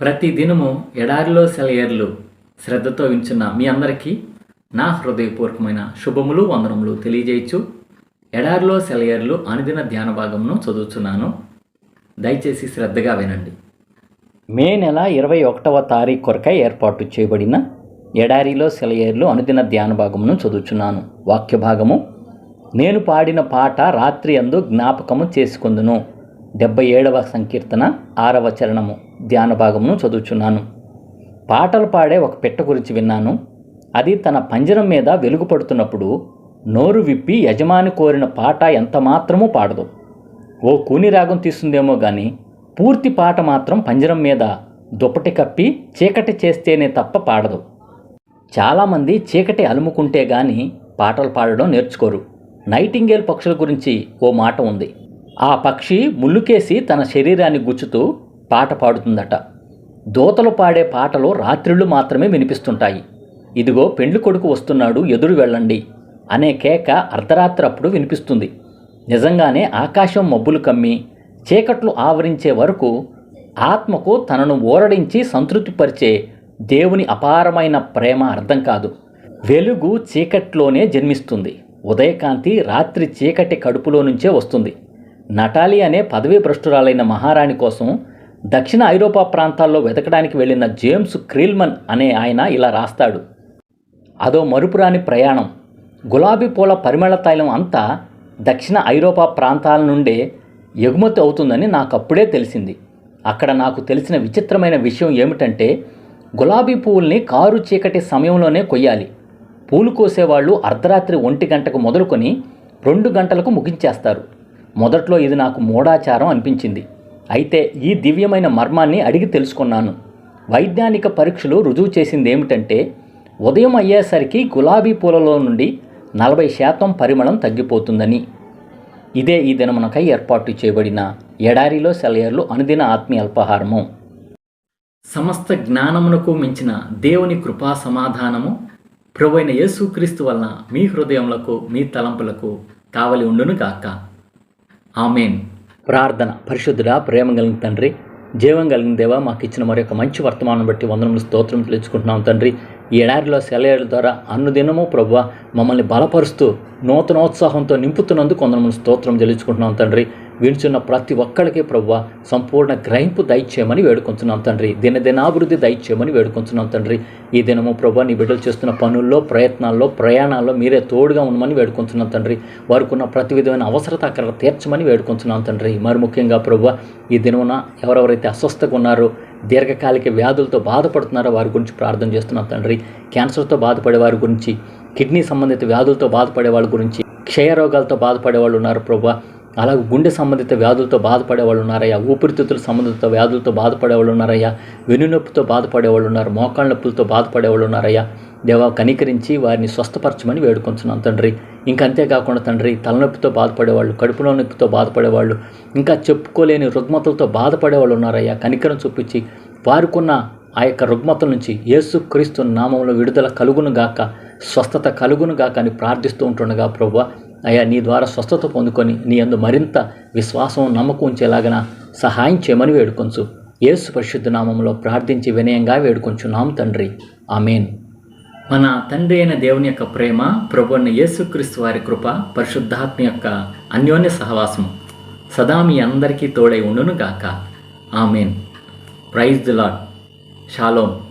ప్రతి దినము ఎడారిలో సెలయర్లు శ్రద్ధతో వించున్న మీ అందరికీ నా హృదయపూర్వకమైన శుభములు వందనములు తెలియజేయచ్చు. ఎడారిలో సెలయర్లు అనుదిన ధ్యాన భాగమును చదువుతున్నాను దయచేసి శ్రద్ధగా వినండి. మే నెల ఇరవై ఒకటవ తారీఖు కొరకై ఏర్పాటు చేయబడిన ఎడారిలో సెలయేర్లు అనుదిన ధ్యాన భాగమును చదువుచున్నాను. వాక్య భాగము నేను పాడిన పాట రాత్రి అందు జ్ఞాపకము చేసుకుందును. డెబ్బై ఏడవ సంకీర్తన ఆరవ చరణము ధ్యాన భాగమును చదువుచున్నాను. పాటలు పాడే ఒక పెట్ట గురించి విన్నాను. అది తన పంజరం మీద వెలుగు పడుతున్నప్పుడు నోరు విప్పి యజమాని కోరిన పాట ఎంత మాత్రమూ పాడదు. ఓ కూని రాగం తీస్తుందేమో కానీ పూర్తి పాట మాత్రం పంజరం మీద దుప్పటి కప్పి చీకటి చేస్తేనే తప్ప పాడదు. చాలామంది చీకటి అలుముకుంటే కానీ పాటలు పాడడం నేర్చుకోరు. నైటింగేల్ పక్షుల గురించి ఓ మాట ఉంది. ఆ పక్షి ముల్లుకేసి తన శరీరాన్ని గుచ్చుతూ పాట పాడుతుందట. దోతలు పాడే పాటలు రాత్రిళ్ళు మాత్రమే వినిపిస్తుంటాయి. ఇదిగో పెండ్లి కొడుకు వస్తున్నాడు ఎదురు వెళ్ళండి అనే కేక అర్ధరాత్రి అప్పుడు వినిపిస్తుంది. నిజంగానే ఆకాశం మబ్బులు కమ్మి చీకట్లు ఆవరించే వరకు ఆత్మకు తనను ఓరడించి సంతృప్తిపరిచే దేవుని అపారమైన ప్రేమ అర్థం కాదు. వెలుగు చీకట్లోనే జన్మిస్తుంది. ఉదయకాంతి రాత్రి చీకటి కడుపులో నుంచే వస్తుంది. నటాలి అనే పదవీ భ్రష్టురాలైన మహారాణి కోసం దక్షిణ ఐరోపా ప్రాంతాల్లో వెతకడానికి వెళ్ళిన జేమ్స్ క్రీల్మన్ అనే ఆయన ఇలా రాస్తాడు. అదో మరుపురాని ప్రయాణం. గులాబీ పూల పరిమళ తైలం అంతా దక్షిణ ఐరోపా ప్రాంతాల నుండే ఎగుమతి అవుతుందని నాకు అప్పుడే తెలిసింది. అక్కడ నాకు తెలిసిన విచిత్రమైన విషయం ఏమిటంటే గులాబీ పువ్వుల్ని కారు చీకటి సమయంలోనే కొయ్యాలి. పూలు కోసేవాళ్ళు అర్ధరాత్రి ఒంటి గంటకు మొదలుకొని రెండు గంటలకు ముగించేస్తారు. మొదట్లో ఇది నాకు మూఢాచారం అనిపించింది. అయితే ఈ దివ్యమైన మర్మాన్ని అడిగి తెలుసుకున్నాను. వైజ్ఞానిక పరీక్షలు రుజువు చేసింది ఏమిటంటే ఉదయం అయ్యేసరికి గులాబీ పూలలో నుండి నలభై శాతం పరిమళం తగ్గిపోతుందని. ఇదే ఈ దినమునకై ఏర్పాటు చేయబడిన ఎడారిలో సెలయర్లు అనుదిన ఆత్మీయ అల్పాహారము. సమస్త జ్ఞానమునకు మించిన దేవుని కృపా సమాధానము ప్రభువైన యేసుక్రీస్తు వలన మీ హృదయములకు మీ తలంపులకు కావలి ఉండును గాక ఆమెన్. ప్రార్థన. పరిశుద్ధుడా ప్రేమ కలిగిన తండ్రి జీవం కలిగిన దేవా మాకు ఇచ్చిన మరి యొక్క మంచి వర్తమానం బట్టి వందనములు స్తోత్రం తెలుసుకుంటున్నాం తండ్రి. ఈ ఎడారిలో సెలయేళ్ళ ద్వారా అన్నదినము ప్రభు మమ్మల్ని బలపరుస్తూ నూతనోత్సాహంతో నింపుతున్నందుకు వందనములు స్తోత్రం తెలుసుకుంటున్నాం తండ్రి. వినుచున్న ప్రతి ఒక్కరికి ప్రవ్వ సంపూర్ణ గ్రహింపు దయచేయమని వేడుకొంచున్నాం తండ్రి. దినదినాభివృద్ధి దయచేయమని వేడుకుంటున్నాం తండ్రి. ఈ దినము ప్రభా నీ బిడ్డలు చేస్తున్న పనుల్లో ప్రయత్నాల్లో ప్రయాణాల్లో మీరే తోడుగా ఉండమని వేడుకుంటున్నాం తండ్రి. వారికి ఉన్న ప్రతి విధమైన అవసరత అక్కడ తీర్చమని వేడుకుంటున్నాం తండ్రి. మరి ముఖ్యంగా ప్రభు ఈ దినమున ఎవరెవరైతే అస్వస్థగా ఉన్నారో దీర్ఘకాలిక వ్యాధులతో బాధపడుతున్నారో వారి గురించి ప్రార్థన చేస్తున్నాం తండ్రి. క్యాన్సర్తో బాధపడే వారి గురించి కిడ్నీ సంబంధిత వ్యాధులతో బాధపడే వాళ్ళ గురించి క్షయరోగాలతో బాధపడే వాళ్ళు ఉన్నారు ప్రభు అలాగే గుండె సంబంధిత వ్యాధులతో బాధపడే వాళ్ళు ఉన్నారయ్యా ఊపిరితిత్తుల సంబంధిత వ్యాధులతో బాధపడే వాళ్ళు ఉన్నారయ్యా వెన్నునొప్పితో బాధపడే వాళ్ళు ఉన్నారు మోకాళ్ళ నొప్పులతో బాధపడే వాళ్ళు ఉన్నారయ్యా. దేవా కనికరించి వారిని స్వస్థపరచమని వేడుకొంచున్నాం తండ్రి. ఇంకా అంతేకాకుండా తండ్రి తలనొప్పితో బాధపడేవాళ్ళు కడుపులో నొప్పితో బాధపడేవాళ్ళు ఇంకా చెప్పుకోలేని రుగ్మతలతో బాధపడేవాళ్ళు ఉన్నారయ్యా. కనికరం చూపించి వారికున్న ఆ యొక్క రుగ్మతల నుంచి యేసు క్రీస్తు నామంలో విడుదల కలుగును గాక స్వస్థత కలుగును గాక అని ప్రార్థిస్తూ ఉంటుండగా ప్రభు అయ్యా నీ ద్వారా స్వస్థత పొందుకొని నీ అందు మరింత విశ్వాసం నమ్మకం ఉంచేలాగన సహాయం చేయమని వేడుకొంచు. యేసు పరిశుద్ధ నామంలో ప్రార్థించి వినయంగా వేడుకొంచున్నాం తండ్రి. ఆమెన్. మన తండ్రి అయిన దేవుని యొక్క ప్రేమ ప్రభుని యేసుక్రీస్తు వారి కృప పరిశుద్ధాత్మ యొక్క అన్యోన్య సహవాసం సదా మీ అందరికీ తోడై ఉండును గాక amen. Praise the lord shalom